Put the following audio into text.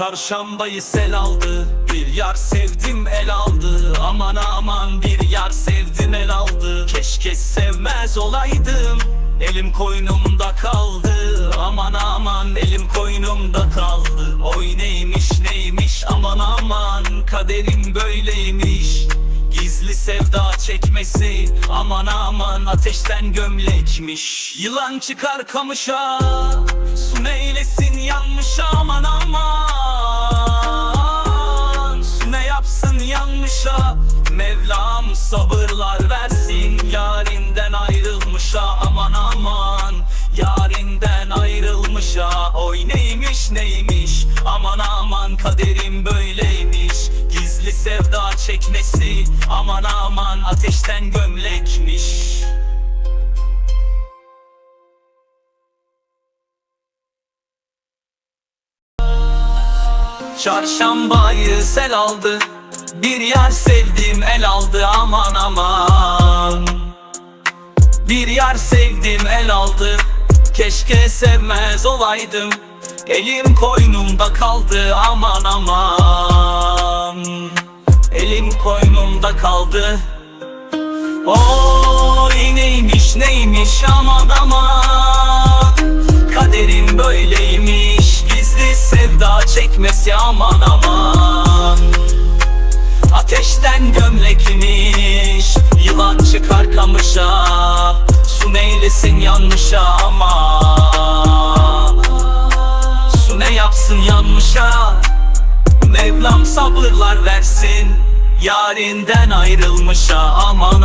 Çarşambayı sel aldı Bir yar sevdim el aldı. Aman aman bir yar sevdim el aldı. Keşke sevmez olaydım Elim koynumda kaldı. Aman aman elim koynumda kaldı. Oy neymiş neymiş aman aman. Kaderim böyleymiş Gizli sevda çekmesi. Aman aman ateşten gömlekmiş. Yılan çıkar kamışa Su neylesin sabırlar versin. Yarinden ayrılmışa aman aman. Yarinden ayrılmışa Oy neymiş neymiş? Aman aman kaderim böyleymiş. Gizli sevda çekmesi Aman aman ateşten gömlekmiş. Çarşambayı sel aldı Bir yer sevdim el aldı aman aman. Bir yer sevdim el aldı. Keşke sevmez olaydım. Elim koynumda kaldı aman aman. Elim koynumda kaldı. Oy neymiş neymiş aman aman. Kaderim böyleymiş. Gizli sevda çekmesi aman aman Ateşten gömlekmiş Yılan çıkar kamışa Su neylesin yanmışa aman Su ne yapsın yanmışa? Mevlam sabırlar versin Yarinden ayrılmışa. Aman